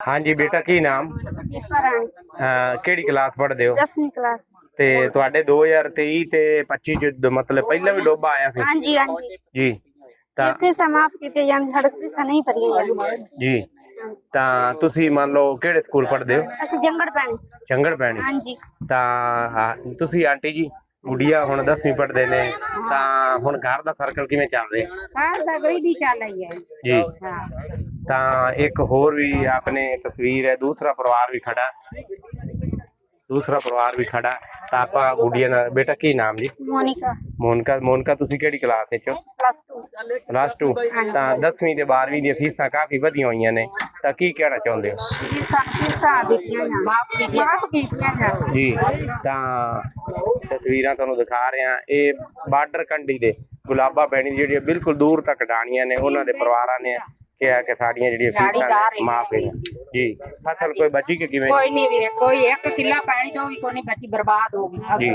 ਹਾਂਜੀ ਬੇਟਾ ਕੀ ਨਾਮ? ਅਹ ਕਿਹੜੀ ਕਲਾਸ ਪੜ੍ਹਦੇ ਹੋ? 10ਵੀਂ ਕਲਾਸ। ਤੇ ਤੁਹਾਡੇ 2023 ਤੇ 25 ਚ ਦ- ਮਤਲਬ ਪਹਿਲਾਂ ਵੀ ਡੋਬਾ ਆਇਆ ਸੀ? ਹਾਂਜੀ ਹਾਂਜੀ। ਜੀ। ਤਾਂ ਫੀਸਾਂ ਮਾਫ ਕੀਤੇ ਜਾਂਦੇ ਸੜਕ ਫੀਸਾਂ ਨਹੀਂ ਭਰੀਆਂ ਜਾਂਦੀਆਂ ਜੀ। ਤਾਂ ਤੁਸੀਂ ਮੰਨ ਲਓ ਕਿਹੜੇ ਸਕੂਲ ਪੜ੍ਹਦੇ ਹੋ? ਅਸੀਂ ਜੰਗੜ ਪੈਣੀ। ਚੰਗੜ ਪੈਣੀ। ਹਾਂਜੀ। ਤਾਂ ਹਾਂ, ਤੁਸੀਂ ਆਂਟੀ ਜੀ? ਗੁੜੀਆ ਹੁਣ 10ਵੀਂ ਪੜ੍ਹਦੇ ਨੇ ਤਾਂ ਹੁਣ ਘਰ ਦਾ ਸਰਕਲ ਕਿਵੇਂ ਚੱਲ ਰਿਹਾ? ਘਰ ਦਾ ਗਰੀਬੀ ਚੱਲ ਰਹੀ ਹੈ। ਜੀ। ਹਾਂ। ਤਾਂ ਇੱਕ ਹੋਰ ਵੀ ਆਪਣੇ ਤਸਵੀਰ ਹੈ ਦੂਸਰਾ ਪਰਿਵਾਰ ਵੀ ਖੜਾ। ਦੂਸਰਾ ਪਰਿਵਾਰ ਵੀ ਖੜਾ। ਤਾਂ ਆਪਾਂ ਗੁੜੀਆ ਨਾਲ ਬੇਟਾ ਕੀ ਨਾਮ ਜੀ? ਮੋਨਿਕਾ। ਮੋਨਕਾ ਮੋਨਕਾ ਤੁਸੀਂ ਕਿਹੜੀ ਕਲਾਸ ਵਿੱਚ ਹੋ? ਪਲੱਸ 2 ਪਲੱਸ 2 ਤਾਂ 10ਵੀਂ ਤੇ 12ਵੀਂ ਦੀਆਂ ਫੀਸਾਂ ਕਾਫੀ ਵਧੀਆਂ ਹੋਈਆਂ ਨੇ। ਤਾਂ ਕੀ ਕਹਿਣਾ ਚਾਹੁੰਦੇ ਹੋ? ਦਿੱਤੀਆਂ ਜਾਂ ਮਾਫ ਕੀਤੀਆਂ ਮਾਫ ਕੀਤੀਆਂ ਜਾਂ ਜੀ ਤਾਂ ਤਸਵੀਰਾਂ ਤੁਹਾਨੂੰ ਦਿਖਾ ਰਿਹਾ ਇਹ ਬਾਰਡਰ ਕੰਢੀ ਦੇ ਗੁਲਾਬਾ ਪੈਣੀ ਜਿਹੜੀਆਂ ਬਿਲਕੁਲ ਦੂਰ ਤੱਕ ਡਾਣੀਆਂ ਨੇ ਉਹਨਾਂ ਦੇ ਪਰਿਵਾਰਾਂ ਨੇ ਕਿਹਾ ਕਿ ਸਾਡੀਆਂ ਜਿਹੜੀਆਂ ਫੀਸਾਂ ਮਾਫ ਹੈ ਜੀ ਫਸਲ ਕੋਈ ਬਚੀ ਕਿ ਕਿਵੇਂ? ਕੋਈ ਨਹੀਂ ਵੀਰੇ ਕੋਈ ਇੱਕ ਕਿੱਲਾ ਪਾਣੀ ਤੋਂ ਵੀ ਕੋਈ ਨਹੀਂ ਬਚੀ ਬਰਬਾਦ ਹੋ ਗਈ। ਜੀ।